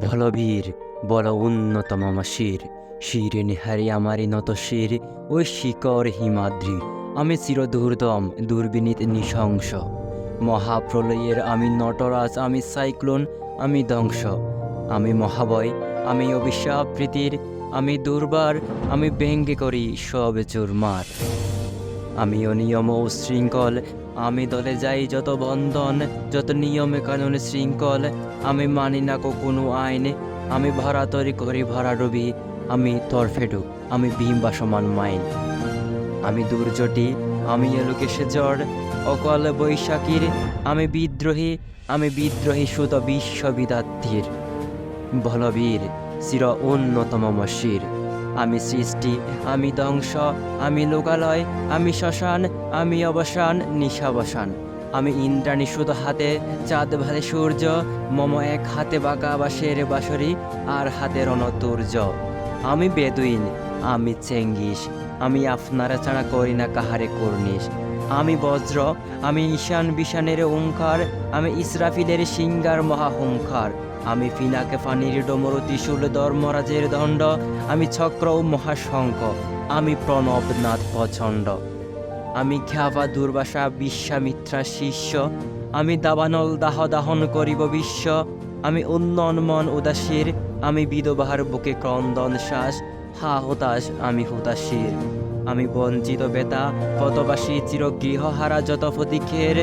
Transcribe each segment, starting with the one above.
বলবীর বল উন্নত মম শির শিরে নিহারি আমারি নত শির, ওই শিকর হিমাদ্রি। আমি চিরদুর্দম, দুর্বিনীত নৃশংস। মহাপ্রলয়ের আমি নটরাজ, আমি সাইক্লোন, আমি ধ্বংস। আমি মহাবয়, আমি অভিশাপ প্রীতির, আমি দুর্বার, আমি ব্যঙ্গে করি সব চুরমার। আমি অনিয়ম ও শৃঙ্খল। আমি দলে যাই যত বন্ধন, যত নিয়মে কানুনে শৃঙ্খল। আমি মানি না কোনো আইন। আমি ভাড়া তরি করি ভাড়া রবি আমি তরফেডু আমি ভীম বা সমান মাইন। আমি দুর্জটি আমি এলোকেশে জ্বর। অকল বৈশাখীর, আমি বিদ্রোহী আমি বিদ্রোহী সুত বিশ্ববিদার্থীর বলবীর, চির উন্নতম শির আমি সৃষ্টি, আমি ধ্বংস, আমি লোকালয়, আমি শ্মশান, আমি অবসান, নিশাবসান। আমি ইন্দ্রাণী শুধু হাতে, চাঁদ ভালে সূর্য, মম এক হাতে বাঁকা বাঁশের বাঁশরি, আর হাতে রণতুর্য আমি বেদুইন, আমি চেঙ্গিস, আমি আপনারা ছাড়া করি না কাহারে কর্নিস আমি বজ্র, আমি ঈশান বিশানের ওঙ্কার আমি ইসরাফিলের সিঙ্গার মহাহুঙ্কার আমি ফিনাকে ফানির ডমর ত্রিশূল ধর্মরাজের দণ্ড, আমি চক্র ও মহাশঙ্খ, আমি প্রণবনাথ প্রচণ্ড। আমি খ্যাপা দুর্বাসা বিশ্বামিত্রা শিষ্য, আমি দাবানল দাহ দাহন করিব বিশ্ব, আমি উন্নয়ন মন উদাসীর, আমি বিধবার বুকে ক্রন্দন শ্বাস, হা হতাশ আমি হতাশীর। আমি বঞ্চিত বেতা পতবাসী চির গৃহহারা যত প্রতীক্ষের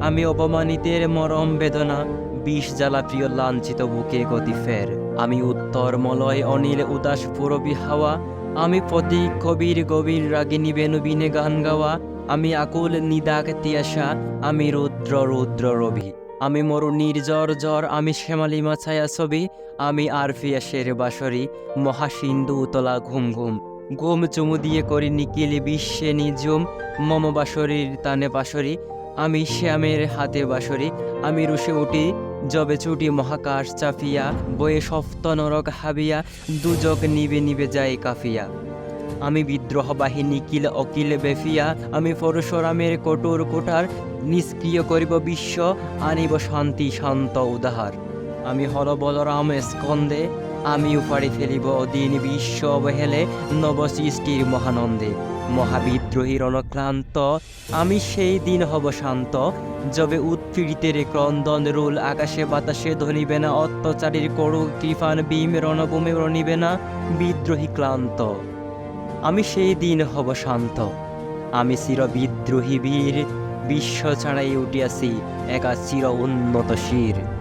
আমি অপমানিতের মরম বেদনা বিষ জ্বালা প্রিয় লাঞ্ছিত বুকে গতি ফের। আমি উত্তর মলয়, অনিল, উদাস, পুরবি হাওয়া। আমি পতি, কবির, গভীর রাগিনী বেনুবিনে গান গাওয়া। আমি আকুল, নিদাক, তিয়াসা। আমি রুদ্র রুদ্র রবি। আমি মরু নির্জর জ্বর আমি শ্যামালি মাছায়া ছবি। আমি আরফিয়া শের বাসরি মহাসিন্ধু উতলা ঘুম ঘুম। ঘুম চুমু দিয়ে করি নিকিল বিশ্বে নিজুম মম বাসরির তানে বাসরি আমি শ্যামের হাতে বাসরি আমি রুষে উঠি। জবে ছুটি মহাকাশ চাফিয়া, বয়ে সপ্ত নরক হাবিয়া, দুজক নিবে নিবে যায় কাফিয়া। আমি বিদ্রোহ বাহিনী কিল অকিল বেফিয়া, আমি পরশুরামের কঠোর কোঠার, নিষ্ক্রিয় করিব বিশ্ব, আনিব শান্তি শান্ত উদাহার। আমি হল বলরাম স্কন্দে আমি উপাড়ি ফেলিব দিন বিশ্ব অবহেলে নব সৃষ্টির মহানন্দে। মহাবিদ্রোহীর অনক্লান্ত আমি সেই দিন হব শান্ত, যবে উৎপীড়িতের ক্রন্দন রুল আকাশে বাতাসে ধরিবে না, অত্যাচারীর করু কৃফান বিম রণভূমে রণিবে না, বিদ্রোহী ক্লান্ত। আমি সেই দিন হব শান্ত। আমি চির বিদ্রোহী বীর, বিশ্ব ছাড়াই উঠিয়াছি, একা চির উন্নত শির।